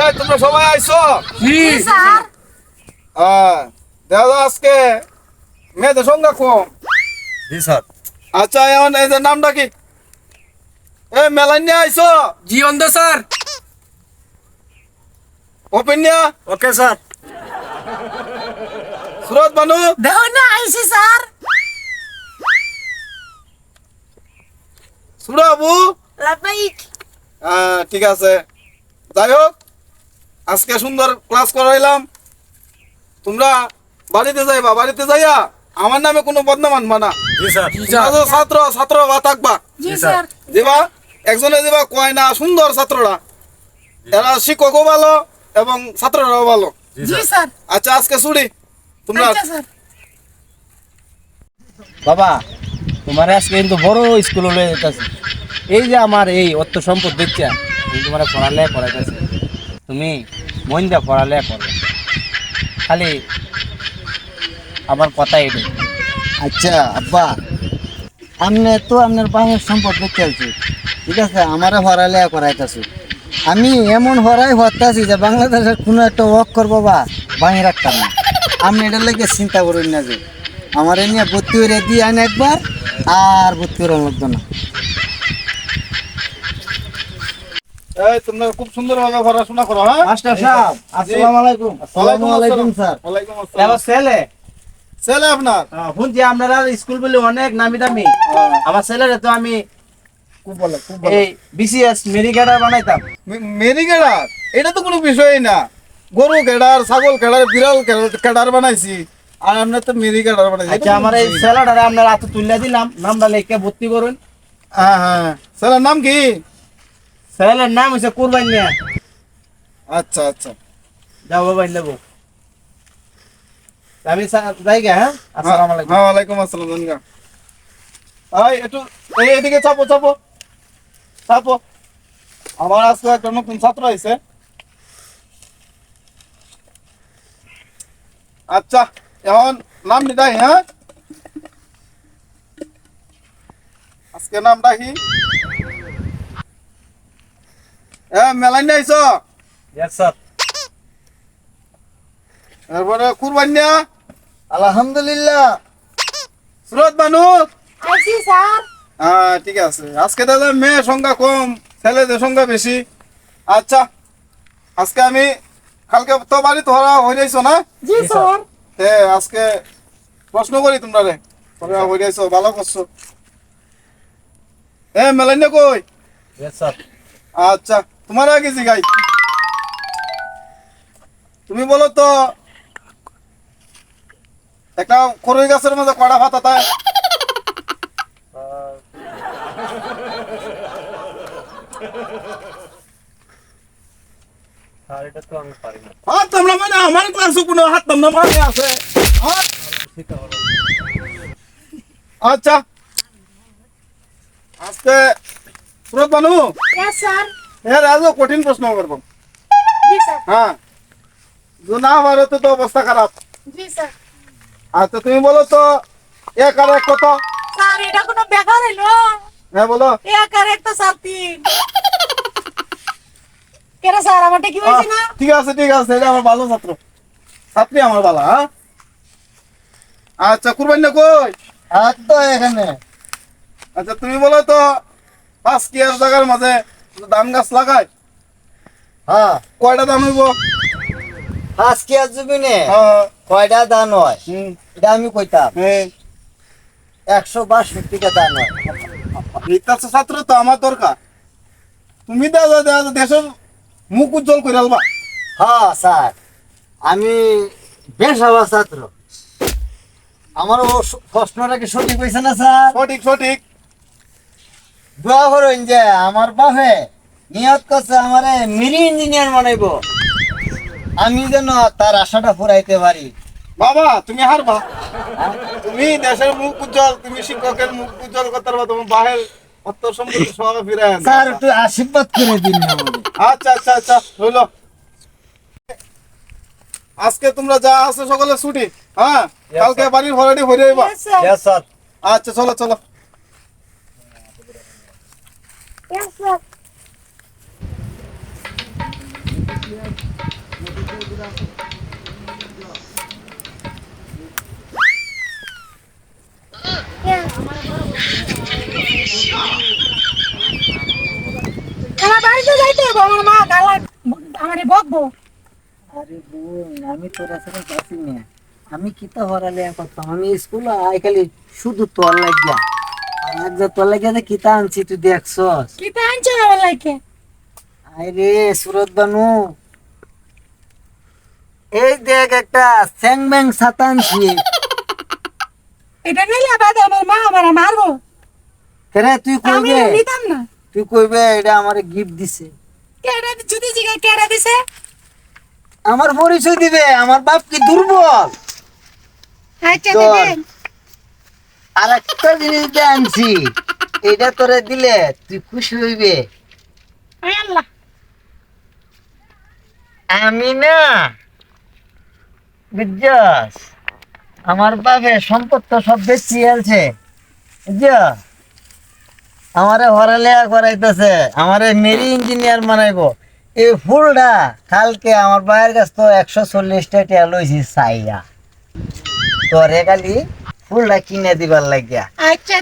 এই তোমরা সবাই আইছো জি স্যার? হ্যাঁ দেখা আজকে মেয়েদের সংখ্যা কম। জি স্যার। আচ্ছা এখন এই যে নামটা কি? এ মেলানিয়া আইছো জি অন্ধ স্যার। ওপেনিয়া ওকে স্যার। সুরত বানু। দেখো না আইসি স্যার। সুরা আবু লাভাইক হ্যাঁ ঠিক আছে। যাই হোক। আজকে সুন্দর ক্লাস করাইলাম। তোমরা বাড়িতে যাইবা বাড়িতে যাইয়া আমার নামে কোনো বদনাম আনবা না। জি স্যার। তোমরা তো ছাত্র ছাত্র বা থাকবা। দিবা একজনে দিবা কয় না সুন্দর ছাত্ররা। এরা শিক্ষকও ভালো এবং ছাত্ররাও ভালো। আচ্ছা আজকে ছুটি। তোমরা আচ্ছা বাবা তোমার আজকে কিন্তু বড় স্কুল হয়ে যেতেছে এই যে আমার এই অর্থ সম্পদ দেখছা তোমার পড়ালেখা করাইতেছি তুমি মন যা পড়ালেখা করো খালি আমার কথা এটাই আচ্ছা আব্বা আপনি তো আপনার বাংলার সম্পদ আছি ঠিক আছে, আমারে হরালেয়া করাইতেছি। আমি এমন হরাই হতাছি যে বাংলাদেশের কোনো একটা অক্ষর বাবা বাঙি রাখতাম না। আপনি এটার লাগে চিন্তা করুন না যে, আমার এ নিয়ে ভর্তি করে দিয়ে আন একবার আর ভর্তি করে লাগতো না। এই তোমরা খুব পড়াশোনা করো হ্যাঁ? মাস্টার সাহেব আসসালামু আলাইকুম। আসসালামু। আলাইকুম স্যার। ওয়ালাইকুম আসসালাম। ছেলে। ছেলে আপনার? আপনারা স্কুল বলে অনেক নামি দামি আমার ছেলেরে তো আমি খুব ভালো খুব এই বিসিএস বানাইতাম। মেরি গেডার এটা তো কোনো বিষয়ই না। গরু গেডার ছাগল গেডার বিড়াল গেডার বানাইছি। আর আমরা তো মেরি গেডার বানাইছি আচ্ছা আমার এই। ছেলেটারে আপনার হাতে তুলে দিলাম। নামটা লেখকে ভর্তি করুন। হ্যাঁ হ্যাঁ। ছেলের নাম কি? ছেলের নাম হচ্ছে কুরবান নিয়া আচ্ছা আচ্ছা যাও বাবা নেব আমি সা- যাই গে হ্যাঁ আসসালামু আলাইকুম হ্যাঁ ওয়ালাইকুম আসসালাম জানগা এই একটু এই এদিকে চাপো চাপো চাপো আমার আজকে একটা নতুন ছাত্র আইছে আচ্ছা এখন নাম নিতাই হ্যাঁ আজকে নামটা কি হ্যাঁ মেলাইন ইয়েস স্যার এরপরে কুরবানিয়া আলহামদুলিল্লাহ। সুরত বানু। হ্যাঁ ঠিক আছে। আজকে তাহলে মেয়ের সংখ্যা কম ছেলেদের সংখ্যা বেশি। আচ্ছা আজকে আমি কালকে তো বাড়ি তোরা হয়ে যাইছো না? জি স্যার। আজকে প্রশ্ন করি তোমরা রে তোমরা হয়ে যাইছো ভালো করছ। এ মেলান্য কই? আচ্ছা। তোমার আগে জিগাই। তুমি বলো তো একটা খরই গাছের মধ্যে কড়া পাতা তাই এটা তো আমি পারি না। হাত তোমরা মানে আমার ক্লাসে কোনো হাত তোমরা মানে আছে। আচ্ছা। আজকে সুরত বানু? স্যার হ্যাঁ আজও কঠিন প্রশ্ন করব। হ্যাঁ যদি না পারো তো তো অবস্থা খারাপ। জি স্যার। আচ্ছা তুমি বলো তো এক আর এক কত? স্যার এটা কোনো ব্যাপার হলো? হ্যাঁ বলো। এক আর স্যার তিন। কেন স্যার আমারটা কি হয়েছে না? ঠিক আছে ঠিক আছে এটা আমার ভালো ছাত্র। ছাত্রী আমার ভালো হ্যাঁ? আচ্ছা কুরবানি কই? আর তো এখানে। আচ্ছা তুমি বলো তো পাঁচ কিয়ার জায়গার মাঝে ধান গাছ লাগায় হ্যাঁ। কয়টা দাম হইব? আজকে আর জমিনে হ্যাঁ, কয়টা দান হয়? এটা আমি কইতাম। হ্যাঁ। একশো বাষট্টিটা দান হয়। ভিত্তার ছাত্র তো আমার দরকার। তুমি দেশের মুখ উজ্জ্বল করে আলবা। হ্যাঁ স্যার। আমি বেশ আবার ছাত্র। আমার ও প্রশ্নটা কি সঠিক হয়েছে না স্যার? সঠিক সঠিক। দোয়া করুন যে আমার বাপে নিয়ত করছে আমারে মিনি ইঞ্জিনিয়ার বানাইব। আমি যেন তার আশাটা ফুরাইতে পারি। বাবা তুমি হারবা। তুমি দেশের মুখ উজ্জ্বল তুমি শিক্ষকের মুখ উজ্জ্বল করতে পারবা তোমার বাহের অর্থ সম্পত্তি সব ফিরে স্যার একটু আশীর্বাদ করে দিন আচ্ছা আচ্ছা আচ্ছা হইল। আজকে তোমরা যা আছে সকলে ছুটি হ্যাঁ? কালকে বাড়ির ভরাটি হয়ে যাইবা আচ্ছা চলো চলো। আমার বাড়িতে যাইতে হবে আমার মা গালা আমারে বকবো। আরে বোন আমি তোর আসলে যাচ্ছি না আমি কিতা হরালে করতাম আমি স্কুল আই খালি শুধু তোর লাগিয়া। আর আজ যে তোর লাগিয়া যে কিতা আনছি তুই দেখছস। কি তা আনছো আমার আই সুরত বানু এই দেখ একটা স্যাং ব্যাং এটা নিলে বাদে আমার মা আমার মারবো। কেরে তুই কইবে নিতাম না। তুই কইবে এটা আমার গিফট দিছে। কেডা যদি জিগা কেডা দিছে? আমার পরিচয় দিবে আমার বাপ কি দুর্বল? আচ্ছা। দেবেন আর একটা জিনিস যে আনছি। এটা তোরে দিলে তুই খুশি হইবে। আল্লাহ। আমি না বুঝছস আমার বাপে সম্পদ তো সব বেশি আছে বুঝছ আমারে হরালেয়া করাইতেছে আমারে মেরি ইঞ্জিনিয়ার বানাইবো। এই ফুলটা কালকে আমার বাইরের কাছ তো একশো চল্লিশটা টিয়া লইছি চাইয়া তোরে খালি ফুলটা কিনে দিবার লাগিয়া। আচ্ছা